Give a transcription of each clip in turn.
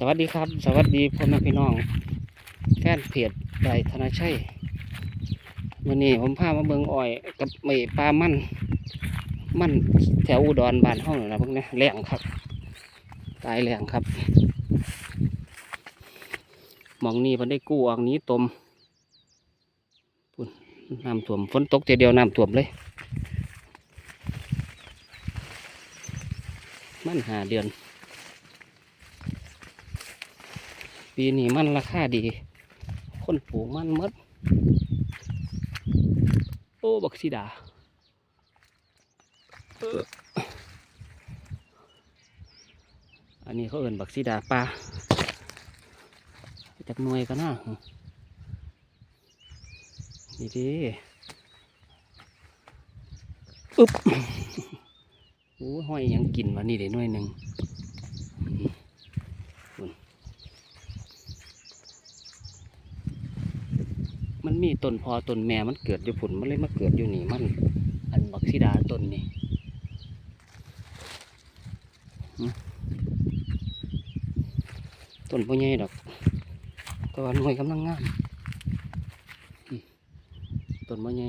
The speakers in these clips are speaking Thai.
สวัสดีครับ สวัสดีพ่อแม่พี่น้องแฟนเพจไดธนชัยวันนี้ผมพามาเบิงอ้อยกับไม่ปลามันมันแถวอุดรบ้านห้องนะพวกนี้แหลงครับ ตายแหลงครับมองนี้เพิ่นได้กู้ออกนี้ตมนน้ำท่วมฝนตกเจเดียวน้ำท่วมเลย มันหาเดือน ปีนี้มันราคาดี คนปลูกมันมดโอ้บักสีดาเอ้ออันนี้เขาเอินบักสีดาปลาจักหน่วยกันนะนี่ดิอึ๊บโอ้ห้อยยังกินวะนี่เดี๋ยวหน่วยหนึ่ง มันมีต้นพอต้นแม่มันเกิดอยู่ผุนมันเลยมาเกิดอยู่นี่มัน อันบักซิดาต้นนี่ต้นพ่อใหญ่ดอกแต่ว่าหน่วยกำลังงามต้นพ่อใหญ่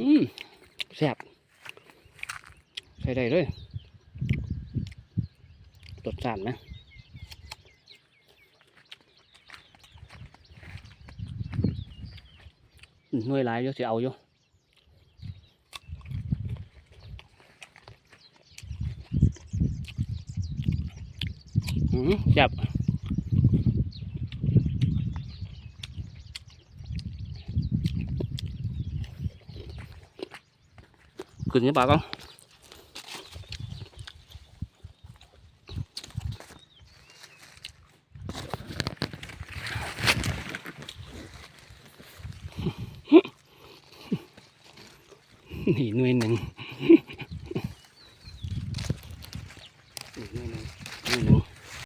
อืมแซ่บใส่ได้เลยตดสานนะ หน่วยหลายอยู่สิเอาอยู่อืมจับขึ้นยังปากก่อน นี่หน่วยหนึ่ง